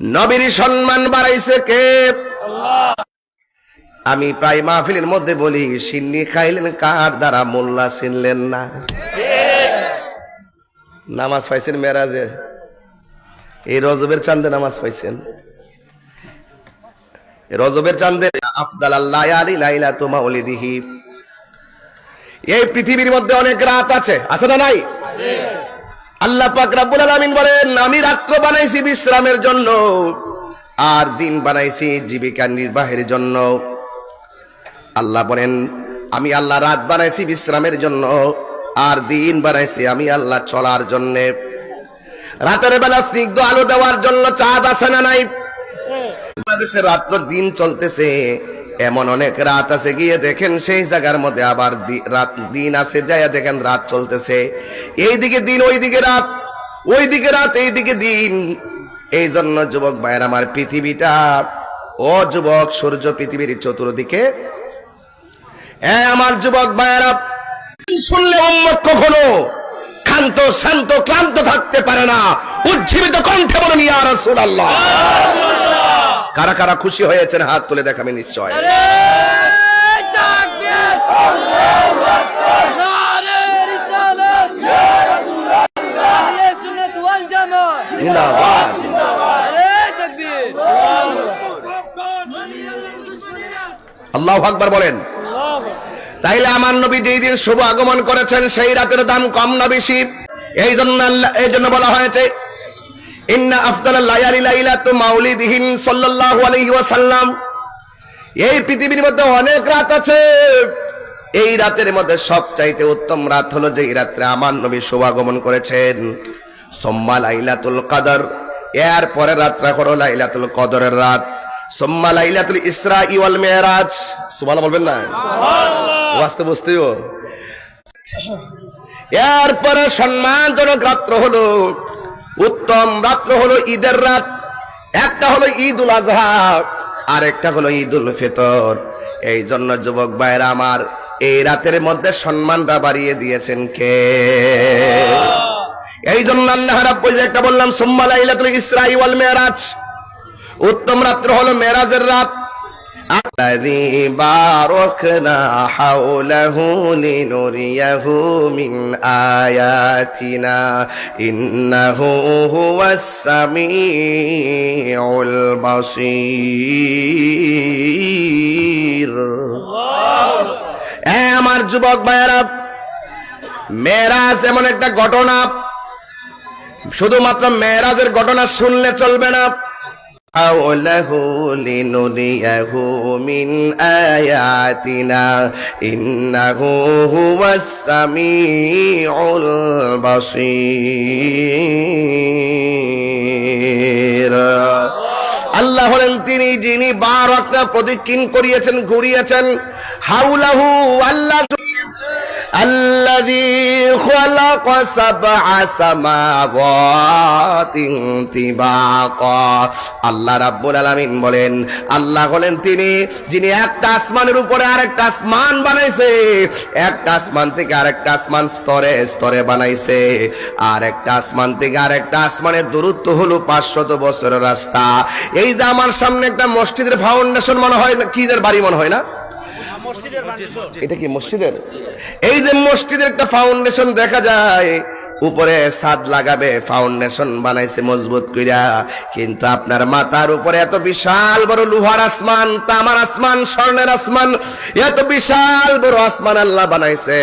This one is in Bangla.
নবীর সম্মান বাড়াইছে কে? আমি প্রায় মাহফিলের মধ্যে বলি সিন্নি খাইলেন কার দ্বারা মোল্লা চিনলেন না। নামাজ পাইছেন মেরাজে। এই রজবের চান্দে নামাজ পাইছেন। রজবের চান্দে আফদাল আল্লাহ আলী লাইলা তোমা দিহি এই পৃথিবীর মধ্যে অনেক রাত আছে আছে না নাই? আল্লাহ পাক রাব্বুল আলামিন বলেন, আমি রাত্র বানাইছি বিশ্রামের জন্য আর দিন বানাইছি জীবিকা নির্বাহের জন্য। আল্লাহ বলেন, আমি আল্লাহ রাত বানাইছি বিশ্রামের জন্য আর দিন বানাইছি আমি আল্লাহ চলার জন্যে। রাতের বেলা স্নিগ্ধ আলো দেওয়ার জন্য চাঁদ আসে না নাই? বাংলাদেশে রাত্র দিন চলতেছে। এমন অনেক রাত আছে, গিয়ে দেখেন সেই জায়গার মধ্যে আবার রাত দিন আছে যায় দেখেন রাত চলতেছে। এইদিকে দিন, ওইদিকে রাত ওইদিকে রাত, এইদিকে দিন। এই জন্য যুবক ভাইয়ের, আমার পৃথিবীটা, ও যুবক, সূর্য পৃথিবীর চতুর্দিকে। হ্যাঁ আমার যুবক ভাইয়েরা, শুনলে উম্মত কখনো ক্ষান্ত, শান্ত, ক্লান্ত থাকতে পারে না। উজ্জীবিত কণ্ঠে বলুন, ইয়া রাসূলুল্লাহ। কারা কারা খুশি হয়েছেন হাত তুলে দেখাবেন নিশ্চয়। আল্লাহ আকবার বলেন। তাইলে আমার নবী যেই দিন শুভ আগমন করেছেন সেই রাতের দাম কম না বেশি? এই জন্য এই জন্য বলা হয়েছে ইন্না আফদাল লায়ালি লাইলাতু মাউলিদিহিন সাল্লাল্লাহু আলাইহি ওয়াসাল্লাম। এই পৃথিবীর মধ্যে অনেক রাত আছে। এই রাতের মধ্যে সবচাইতে উত্তম রাত হলো যেই রাত্রে আমার নবী শুভাগমন করেছেন। সোম্মা লাইলাতুল কাদর। এর পরে রাতটা হলো লাইলাতুল কদরের রাত। সোম্মা লাইলাতুল ইসরা ইওয়াল মেরাজ। সুবহানাল্লাহ বলবেন না? ওয়াস্তে বুঝতেও এরপরে সম্মানজনক রাত্র হলো উত্তম রাত্র হলো ঈদের রাত, একটা হলো ঈদ উল আজহা, আর একটা হলো ঈদ উল ফিতর। এই জন্য যুবক ভাইরা আমার, এই রাতের মধ্যে সম্মানটা বাড়িয়ে দিয়েছেন কে? এই জন্য আল্লাহ রাব্বুল একটা বললাম, সুম্মা লাইলাতুল ইসরা ওয়াল মেরাজ। উত্তম রাত্র হলো মেরাজের রাত الذي باركنا حوله لنريه من آياتنا إنه هو السميع البصير এ আমার যুবক ভাইয়েরা মেরাজ এমন একটা ঘটনা শুধুমাত্র মেরাজের ঘটনা শুনলে চলবে না حوله لنريه من آياتنا إنه هو السميع البصير আল্লাহ হলেন তিনি যিনি বারকটা প্রদক্ষিণ করিয়েছেন ঘুরিয়েছেন হাউলাহু আল্লাহ الذي خلق سبع سماوات طباقا আল্লাহ রাব্বুল আলামিন বলেন আল্লাহ হলেন তিনি যিনি একটা আসমানের উপরে আরেকটা আসমান বানাইছে একটা আসমান থেকে আরেকটা আসমান স্তরে স্তরে বানাইছে আর একটা আসমান থেকে আরেকটা আসমানের দূরত্ব হলো পাঁচশত বছরের রাস্তা এই যে আমার সামনে একটা মসজিদের ফাউন্ডেশন মনে হয় না কি এদের বাড়ি মনে হয় না এটা কি মসজিদের এই যে মসজিদের একটা ফাউন্ডেশন দেখা যায়, উপরে ছাদ লাগাবে ফাউন্ডেশন বানাইছে মজবুত কইরা। কিন্তু আপনার মাথার উপরে এত বিশাল বড় লোহার আসমান, তামার আসমান, স্বর্ণের আসমান, এত বিশাল বড় আসমান আল্লাহ বানাইছে।